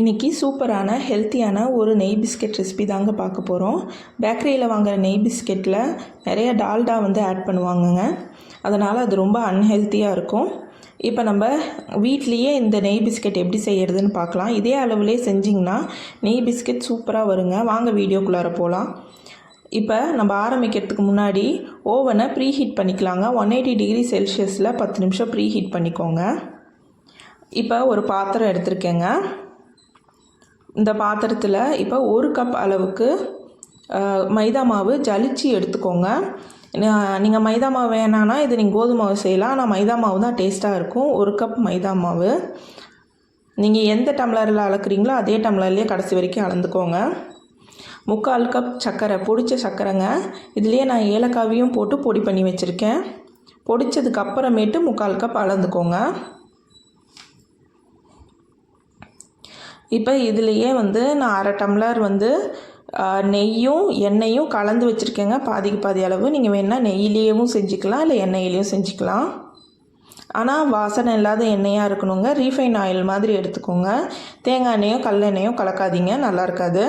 இன்றைக்கி சூப்பரான ஹெல்த்தியான ஒரு நெய் பிஸ்கெட் ரெசிபி தாங்க பார்க்க போகிறோம் பேக்கரியில் வாங்குற நெய் பிஸ்கெட்டில் நிறைய டால்டா வந்து ஆட் பண்ணுவாங்கங்க. அதனால் அது ரொம்ப அன்ஹெல்த்தியாக இருக்கும். இப்போ நம்ம வீட்லேயே இந்த நெய் பிஸ்கெட் எப்படி செய்கிறதுன்னு பார்க்கலாம். இதே அளவுலேயே செஞ்சிங்கன்னா நெய் பிஸ்கெட் சூப்பராக வருங்க. வாங்க வீடியோக்குள்ளார போகலாம் இப்போ நம்ம ஆரம்பிக்கிறதுக்கு முன்னாடி ஓவனை ப்ரீ ஹீட் பண்ணிக்கலாங்க. ஒன் எயிட்டி டிகிரி செல்சியஸில் பத்து நிமிஷம் ப்ரீ ஹீட் பண்ணிக்கோங்க. இப்போ ஒரு பாத்திரம் எடுத்திருக்கேங்க. இந்த பாத்திரத்தில் இப்போ ஒரு கப் அளவுக்கு மைதா மாவு ஜலிச்சு எடுத்துக்கோங்க. நீங்கள் மைதா மாவு வேணான்னா இது நீங்கள் கோதுமை மாவு செய்யலாம். ஆனால் மைதா மாவு தான் டேஸ்ட்டாக இருக்கும். ஒரு கப் மைதா மாவு. நீங்கள் எந்த டம்ளரில் அளக்குறீங்களோ அதே டம்ளர்லேயே கடைசி வரைக்கும் அளந்துக்கோங்க. முக்கால் கப் சர்க்கரை பொடிச்ச சர்க்கரைங்க. இதுலேயே நான் ஏலக்காவையும் போட்டு பொடி பண்ணி வச்சுருக்கேன். பொடித்ததுக்கு அப்புறமேட்டு முக்கால் கப் அளந்துக்கோங்க. இப்போ இதுலேயே வந்து நான் அரை டம்ளர் வந்து நெய்யும் எண்ணெயும் கலந்து வச்சுருக்கேங்க. பாதிக்கு பாதி அளவு. நீங்கள் வேணால் நெய்யிலேயும் செஞ்சுக்கலாம் இல்லை எண்ணெயிலையும் செஞ்சுக்கலாம். ஆனால் வாசனை இல்லாத எண்ணெயாக இருக்கணுங்க. ரீஃபைன் ஆயில் மாதிரி எடுத்துக்கோங்க. தேங்காய் எண்ணெயோ கல்லெண்ணெயோ கலக்காதீங்க. நல்லா இருக்காது.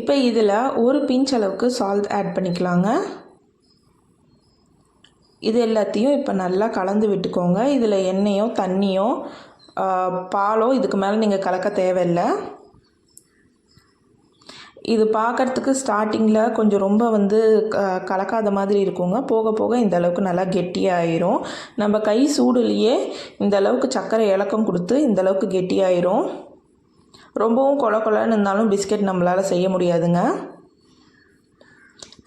இப்போ இதில் ஒரு பிஞ்ச் அளவுக்கு சால்ட் ஆட் பண்ணிக்கலாங்க. இது எல்லாத்தையும் இப்போ நல்லா கலந்து விட்டுக்கோங்க. இதில் எண்ணெயோ தண்ணியோ பாலோ இதுக்கு மேலே நீங்கள் கலக்க தேவையில்லை. இது பார்க்கறதுக்கு ஸ்டார்டிங்கில் கொஞ்சம் ரொம்ப வந்து க- கலக்காத மாதிரி இருக்குங்க. போக போக இந்த அளவுக்கு நல்லா கெட்டியாயிரும். நம்ம கை சூடுலேயே இந்த அளவுக்கு சர்க்கரை இலக்கம் கொடுத்து இந்த அளவுக்கு கெட்டியாயிரும். ரொம்பவும் கொல கொலன்னு இருந்தாலும் பிஸ்கெட் நம்மளால் செய்ய முடியாதுங்க.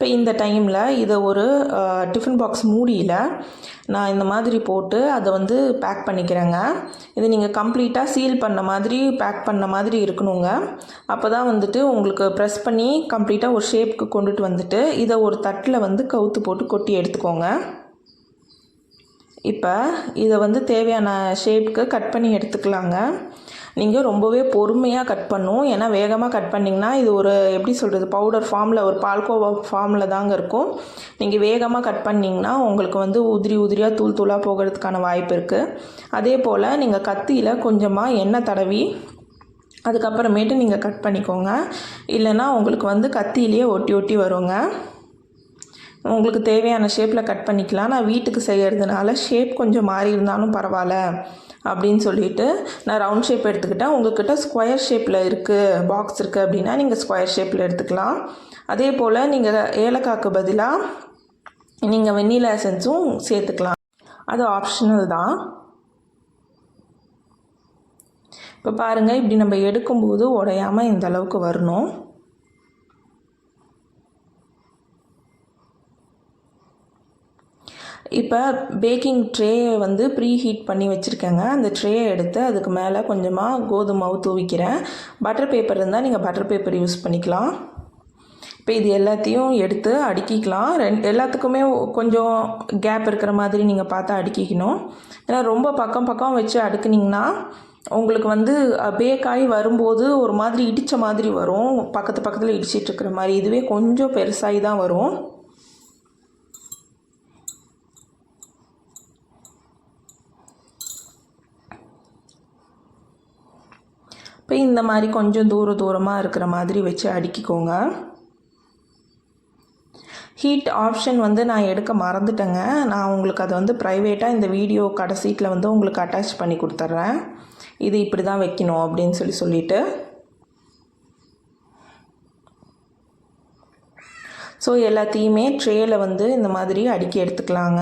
இப்போ இந்த டைமில் இதை ஒரு டிஃபன் பாக்ஸ் மூடியில் நான் இந்த மாதிரி போட்டு அதை வந்து பேக் பண்ணிக்கிறேங்க. இது நீங்கள் கம்ப்ளீட்டாக சீல் பண்ண மாதிரி பேக் பண்ண மாதிரி இருக்கணுங்க. அப்போ தான் வந்துட்டு உங்களுக்கு ப்ரெஸ் பண்ணி கம்ப்ளீட்டாக ஒரு ஷேப்புக்கு கொண்டுட்டு வந்துட்டு இதை ஒரு தட்டில் வந்து கவுத்து போட்டு கொட்டி எடுத்துக்கோங்க. இப்போ இதை வந்து தேவையான ஷேப்புக்கு கட் பண்ணி எடுத்துக்கலாங்க. நீங்கள் ரொம்பவே பொறுமையாக கட் பண்ணும். ஏன்னா வேகமாக கட் பண்ணிங்கன்னா இது ஒரு எப்படி சொல்கிறது பவுடர் ஃபார்மில் ஒரு பால்கோவா ஃபார்மில் தாங்க இருக்கும். நீங்கள் வேகமாக கட் பண்ணிங்கன்னா உங்களுக்கு வந்து உதிரி உதிரியாக தூள் தூளாக போகிறதுக்கான வாய்ப்பு இருக்குது அதே போல் நீங்கள் கத்தியில் கொஞ்சமாக எண்ணெய் தடவி அதுக்கப்புறமேட்டு நீங்கள் கட் பண்ணிக்கோங்க. இல்லைன்னா உங்களுக்கு வந்து கத்தியிலேயே ஒட்டி ஒட்டி வருங்க. உங்களுக்கு தேவையான ஷேப்பில் கட் பண்ணிக்கலாம். நான் வீட்டுக்கு செய்கிறதுனால ஷேப் கொஞ்சம் மாறி இருந்தாலும் பரவாயில்ல அப்படின்னு சொல்லிட்டு நான் ரவுண்ட் ஷேப் எடுத்துக்கிட்டேன். உங்கள்கிட்ட ஸ்கொயர் ஷேப்பில் இருக்குது பாக்ஸ் இருக்குது அப்படின்னா நீங்கள் ஸ்கொயர் ஷேப்பில் எடுத்துக்கலாம். அதே போல் நீங்கள் ஏலக்காய்க்கு பதிலாக நீங்கள் வெண்ணிலா எசன்ஸும் சேர்த்துக்கலாம். அது ஆப்ஷனல் தான். இப்போ பாருங்கள் இப்படி நம்ம எடுக்கும்போது உடையாமல் இந்த அளவுக்கு வரணும். இப்போ பேக்கிங் ட்ரேயை வந்து ப்ரீ ஹீட் பண்ணி வச்சுருக்கேங்க. அந்த ட்ரேயை எடுத்து அதுக்கு மேலே கொஞ்சமாக கோதுமை மாவு தூவிக்கிறேன். பட்டர் பேப்பர் இருந்தால் நீங்கள் பட்டர் பேப்பர் யூஸ் பண்ணிக்கலாம். இப்போ இது எல்லாத்தையும் எடுத்து அடுக்கிக்கலாம். ரெண்டு எல்லாத்துக்குமே கொஞ்சம் கேப் இருக்கிற மாதிரி நீங்கள் பார்த்து அடுக்கிக்கணும். ஏன்னா ரொம்ப பக்கம் பக்கம் வச்சு அடுக்குனிங்கன்னா உங்களுக்கு வந்து பேக் ஆகி வரும்போது ஒரு மாதிரி இடித்த மாதிரி வரும். பக்கத்து பக்கத்தில் இடிச்சிட்டு இருக்கிற மாதிரி. இதுவே கொஞ்சம் பெருசாகி தான் வரும். இப்போ இந்த மாதிரி கொஞ்சம் தூர தூரமாக இருக்கிற மாதிரி வச்சு அடுக்கிக்கோங்க. ஹீட் ஆப்ஷன் வந்து நான் எடுக்க மறந்துட்டேங்க. நான் உங்களுக்கு அதை வந்து ப்ரைவேட்டாக இந்த வீடியோ கடைசீட்டில் வந்து உங்களுக்கு அட்டாச் பண்ணி கொடுத்துட்றேன் இது இப்படி தான் வைக்கணும் அப்படின்னு சொல்லி சொல்லிட்டு. ஸோ எல்லாத்தையுமே ட்ரேயில் வந்து இந்த மாதிரி அடுக்கி எடுத்துக்கலாங்க.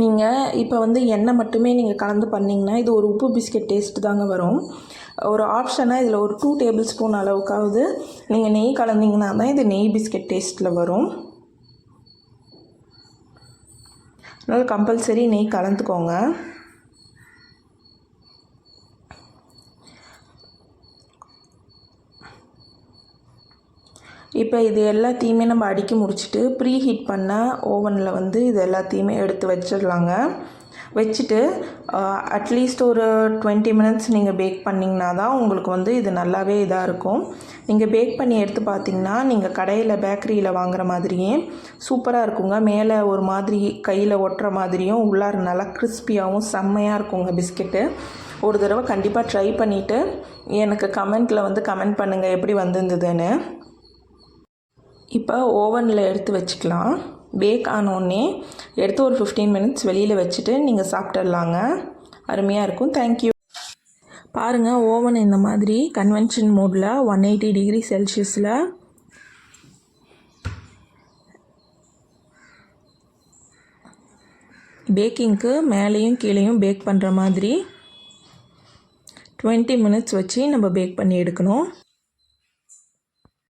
நீங்கள் இப்போ வந்து எண்ணெய் மட்டுமே நீங்கள் கலந்து பண்ணிங்கன்னா இது ஒரு உப்பு பிஸ்கெட் டேஸ்ட் தாங்க வரும். ஒரு ஆப்ஷனாக இதில் ஒரு டூ டேபிள் ஸ்பூன் அளவுக்காவது நீங்கள் நெய் கலந்தீங்கன்னா தான் இது நெய் பிஸ்கெட் டேஸ்ட்டில் வரும். அதனால் கம்பல்சரி நெய் கலந்துக்கோங்க. இப்போ இது எல்லாத்தையுமே நம்ம அடுக்கி முடிச்சுட்டு ப்ரீ ஹீட் பண்ண ஓவனில் வந்து இது எல்லாத்தையுமே எடுத்து வச்சிடலாங்க. வச்சுட்டு அட்லீஸ்ட் ஒரு டுவெண்ட்டி மினிட்ஸ் நீங்கள் பேக் பண்ணிங்கன்னா தான் உங்களுக்கு வந்து இது நல்லாவே இதாக இருக்கும். நீங்கள் பேக் பண்ணி எடுத்து பார்த்தீங்கன்னா நீங்கள் கடையில் பேக்கரியில் வாங்குற மாதிரியே சூப்பராக இருக்குங்க. மேலே ஒரு மாதிரி கையில் ஒட்டுற மாதிரியும் உள்ளார நல்லா கிறிஸ்பியாகவும் செம்மையாக இருக்குங்க பிஸ்கெட்டு. ஒரு தடவை கண்டிப்பாக ட்ரை பண்ணிவிட்டு எனக்கு கமெண்ட்டில் வந்து கமெண்ட் பண்ணுங்கள் எப்படி வந்திருந்ததுன்னு. இப்போ ஓவனில் எடுத்து வச்சுக்கலாம். பேக் ஆனோடனே எடுத்து ஒரு ஃபிஃப்டீன் மினிட்ஸ் வெளியில் வச்சுட்டு நீங்கள் சாப்பிட்டுடலாங்க. அருமையாக இருக்கும். தேங்க்யூ பாருங்கள் ஓவன் இந்த மாதிரி கன்வென்ஷன் மோடில் ஒன் எயிட்டி டிகிரி செல்சியஸில் பேக்கிங்க்கு மேலேயும் கீழேயும் பேக் பண்ணுற மாதிரி டுவெண்ட்டி மினிட்ஸ் வச்சு நம்ம பேக் பண்ணி எடுக்கணும்.